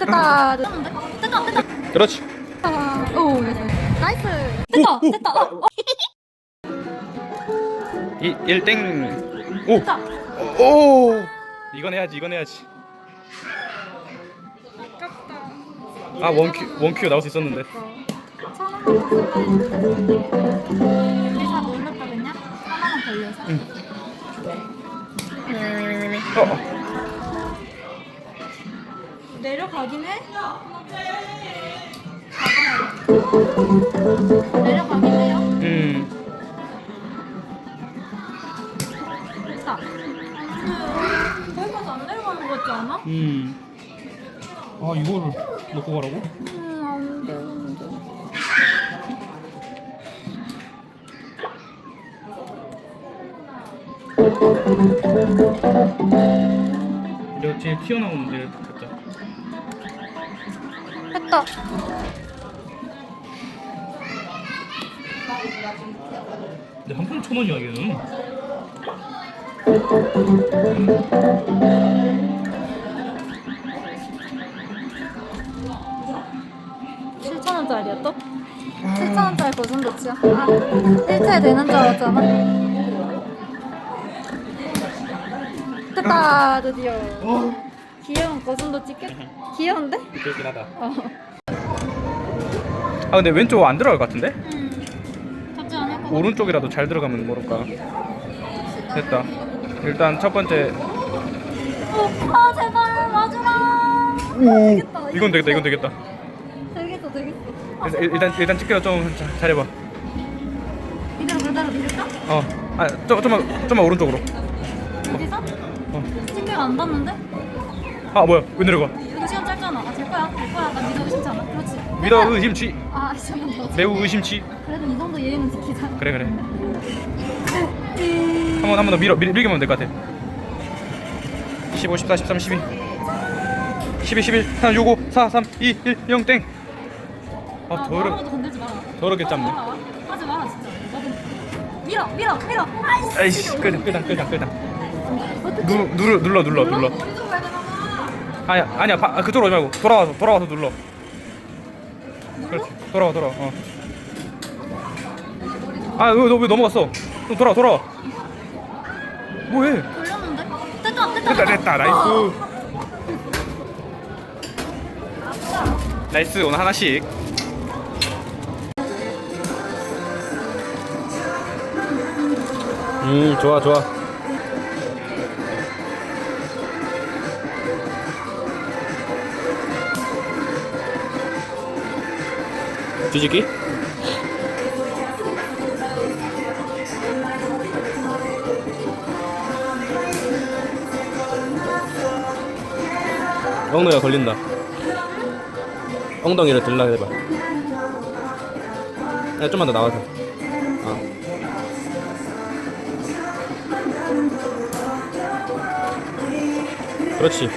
됐다. 됐다, 됐다. 그렇지. 아, 오, 됐어. 나이스. 됐다, 됐다. 어, 어, 이 1땡. 오. 됐다. 오. 이건 해야지. 이건 해야지. 아 원큐 원큐 나올 수 있었는데. 우리 다 놀랐거든요? 하나만 걸려서. 어. 어. 내려가긴 해요? 음. 됐다. 거기까지 안 내려가는 것 같지 않아? 음. 아 이거를 놓고 가라고? 음, 안 돼, 안 돼. 이거 제일 튀어나오는 데 했다. 근데 한푼천 원이야 이게는. 칠천 원짜리야 또? 칠천 원짜리 고슴도치야? 아, 1차에 되는 줄 알았잖아. 됐다, 드디어. 어. 귀여운 고슴도치 깨? 귀여운데? 그렇긴 하다. 어. 아 근데 왼쪽 안 들어갈 것 같은데? 음. 잡지 않을 것. 오른쪽이라도 잘 들어가면 모를까. 됐다. 일단 첫 번째. 어, 아, 제발, 마주라. 오. 이건 되겠다. 이건 되겠다. 되겠어, 되겠어. 일단 일단, 일단 찍기로 좀 자- 잘해봐. 이대로 그대로 밀까? 어. 아, 좀 좀만 좀만 오른쪽으로. 어디서? 어. 스티커가 안 닿는데? 아 뭐야? 왜 내려가? 이거 시간 짧잖아. 아, 될 거야, 될 거야. 나 믿어 의심치 않아. 그렇지. 믿어 의심치. 아, 잠깐만. 더. 매우 의심치. 그래도 이 정도 예의는 지키자. 그래 그래. 한번 한 번 더 밀어 밀, 밀기만 하면 될 것 같아. 15, 14, 13, 12. 12, 11, 3, 6, 5, 4, 3, 2, 1, 0 땡. 아 아, 더러 아무도 건들지 마라. 더럽게 하지 짰네. 마라. 하지 마라 진짜. 나도 밀어, 밀어, 밀어. 아이씨. 아이씨 끄당 끄당 끄당 끄당. 어떡해? 누 눌러 눌러 눌러. 아니야 아니야 바, 아, 그쪽으로 오지 말고 돌아와서 돌아와서 눌러. 그렇지 돌아와 돌아와. 어. 아너왜 넘어갔어? 좀 돌아와 돌아와. 뭐해? 돌렸는데? 됐다, 됐다. 됐다 됐다 나이스. 나이스 오늘 하나씩. 음 좋아 좋아. 뒤집기? 엉덩이가 걸린다. 엉덩이를 들라 해봐. 야, 좀만 더 나와서. 어. 그렇지.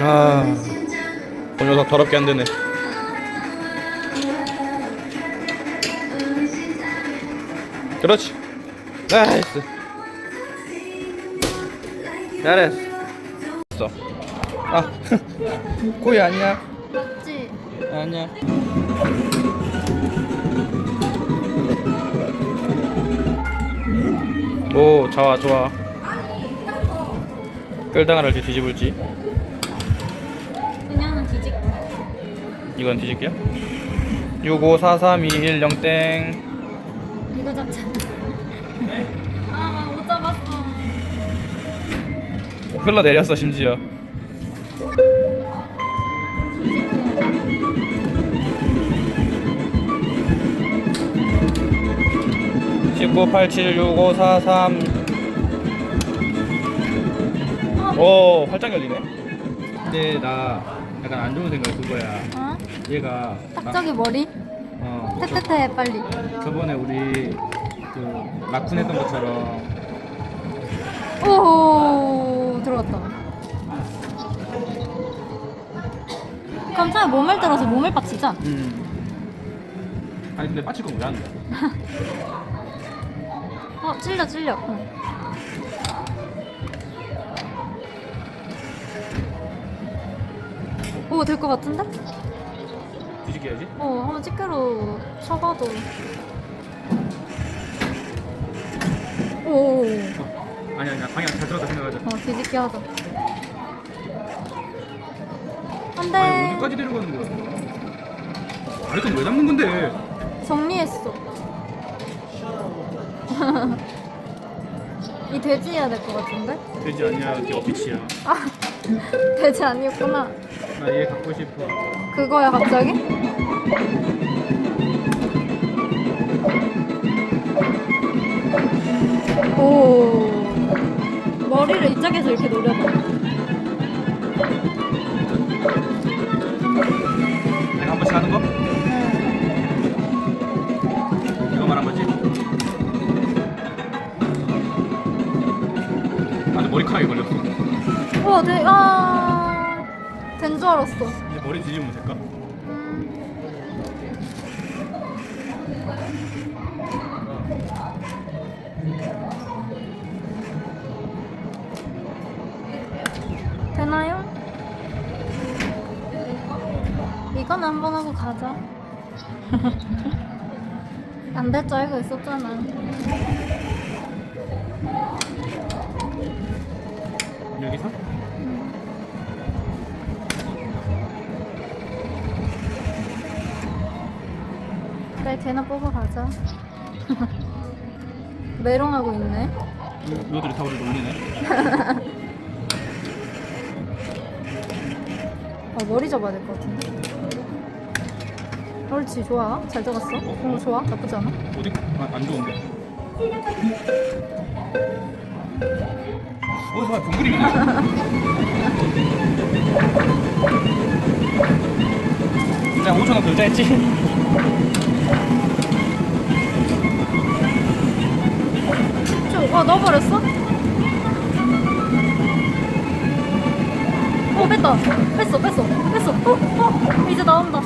아, 그 녀석 더럽게 안 되네. 그렇지. 나이스. 잘했어. 어 아, 코이 아니야. 맞지? 아니야. 오, 좋아, 좋아. 끌당을 할지 뒤집을지 이건 뒤집게요 6543210 0땡 이거 잡자. 아, 못 잡았어. 흘러 내렸어 심지어 십구 팔칠 육오 사삼 오 활짝 열리네 근데 나 약간 안 좋은 생각 그거야 어? 얘가 딱 저기 머리? 어, 테테테 빨리. 저번에 우리 그 라쿤 했던 것처럼 오 들어갔다. 그럼 차라리 몸을 들어서 몸을 받치자. 음. 아니 근데 빠칠 건왜안 돼? 어 찔려 찔려. 응. 오될 것 같은데? 해야지 어 한번 집게로 쳐봐도. 오. 어. 아니 아니야 방향 잘 들었다 생각하자 어 뒤집게 하자. 아니 안돼. 어디까지 데려가는 거야? 아래 건왜 잡는 건데? 정리했어. 이 돼지 해야 될 것 같은데? 돼지 아니야 걔 어피치야 아 돼지 아니었구나. 나 얘 갖고 싶어 그거야 갑자기? 오 머리를 이쪽에서 이렇게 노려봐. 내가 한 번씩 하는 거? 응. 이거 말한 거지? 아 근데 머리카락이 걸렸어 우와 돼. 아. 된줄 알았어. 이제 머리 뒤집으면 될까? 한 번 하고 가자. 안될줄 알고 있었잖아. 여기서? 그래, 걔나 뽑아 가자. 메롱하고 있네. 너들이 다 우리 놀리네 어, 머리 접어야 될 것 같은데. 그렇지, 좋아. 잘 잡았어. 어, 좋아. 나쁘지 않아. 어디? 아, 안 좋은데 어디서 봐 동그림이네 그냥 5천원 결제했지? 저, 어, 넣어버렸어? 어, 뺐다. 뺐어, 뺐어, 뺐어. 어, 어, 이제 나온다.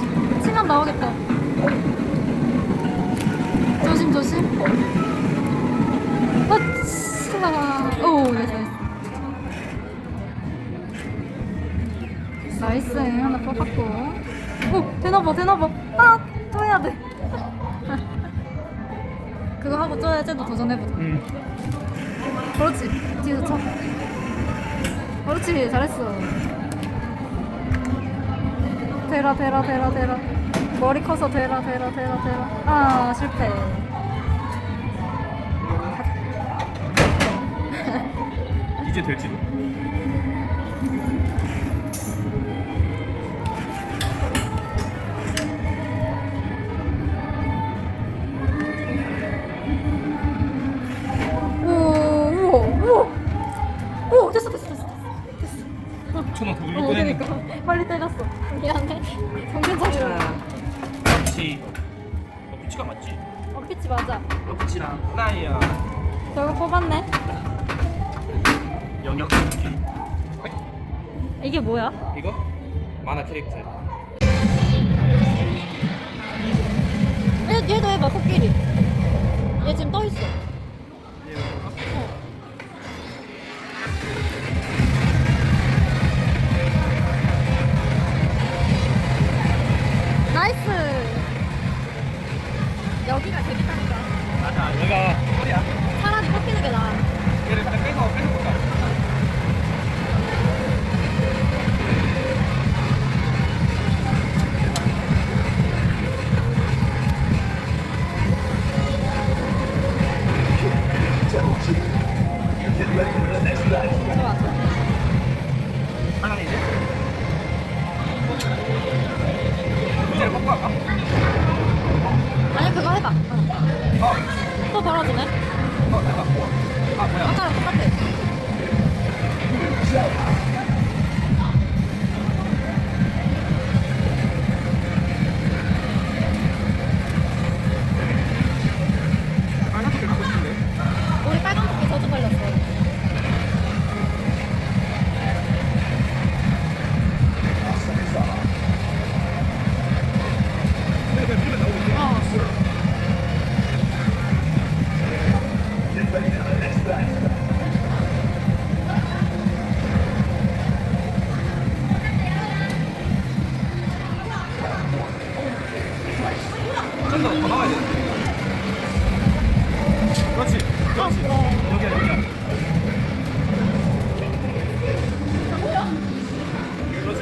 나오겠다. 조심, 조심. 아차. 오, 나이스, 나이스. 나이스, 하나 뽑았고. 오, 되나봐, 되나봐. 아, 또 해야 돼. 그거 하고 쪼야 쟤도 도전해보자. 응 그렇지 뒤에서 쳐 그렇지 잘했어 대라 대라 대라 대라 머리 커서 대라 대라 대라 대라. 아 실패. 이제 될지도 어피치 맞아. 어피치랑 나이야. 결국 뽑았네. 영역 이게 뭐야? 이거? 만화 캐릭터. 얘, 얘도 해봐 코끼리. 얘 지금 떠있어. 나이스 여기가 재밌다니까 맞아 여기가 차라리 뽑히는 게 나아. 얘를 빼서 빼서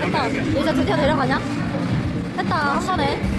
됐다. 여자 드디어 내려가냐? 됐다. 한 번에.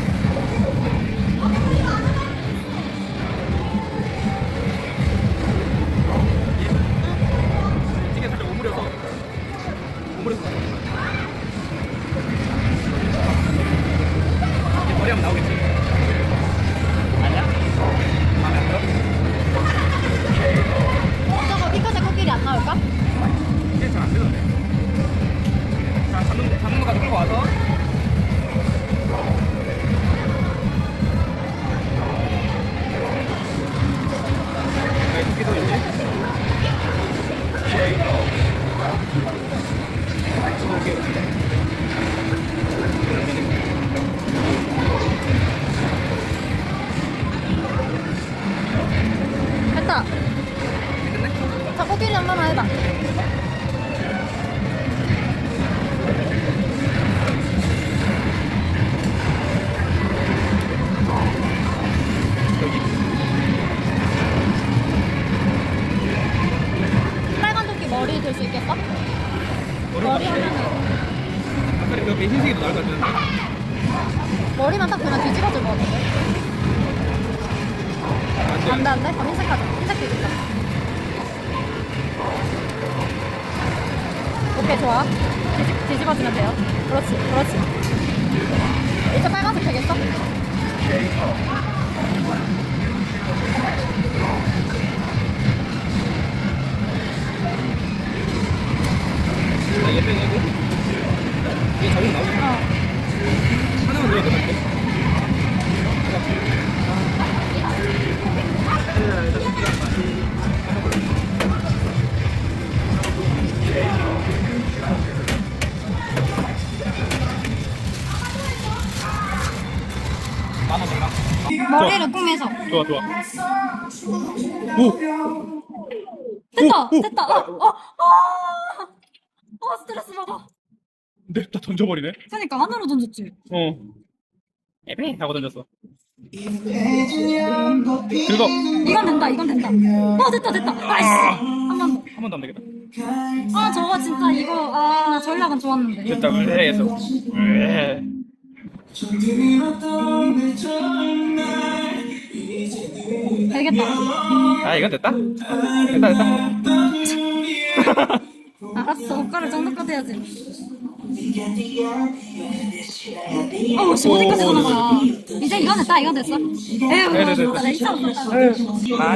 아까 그 흰색이 더 나을 것 같은데 머리만 딱 그냥 뒤집어질 것 같은데? 안 돼, 안 돼? 그럼 흰색 하자. 흰색 뒤집자. 오케이, 좋아. 뒤집, 뒤집어주면 돼요. 그렇지, 그렇지. 이제 빨간색 되겠어? 나얘 빼내 좋아 오! 됐다! 오, 오. 됐다! 어, 어, 어! 어, 스트레스 받아. 냅다 던져버리네 그니까, 하늘로 던졌지. 어 에베 하고 던졌어 긁어 이건 된다, 이건 된다. 어, 됐다, 됐다. 아이씨! 한 번 더. 한 번도 안 되겠다 아, 저거 진짜 이거, 아, 전략은 좋았는데. 됐다 왜 했어 왜 되겠다. 아 이건 됐다? 됐다 됐다 알았어, 옷가를 정도까지 해야지. 어우, 씨, 어디까지 오, 가는 거야. 이제 이건 됐다, 이건 됐어. 에휴, 네, 네, 네. 내 있어. 아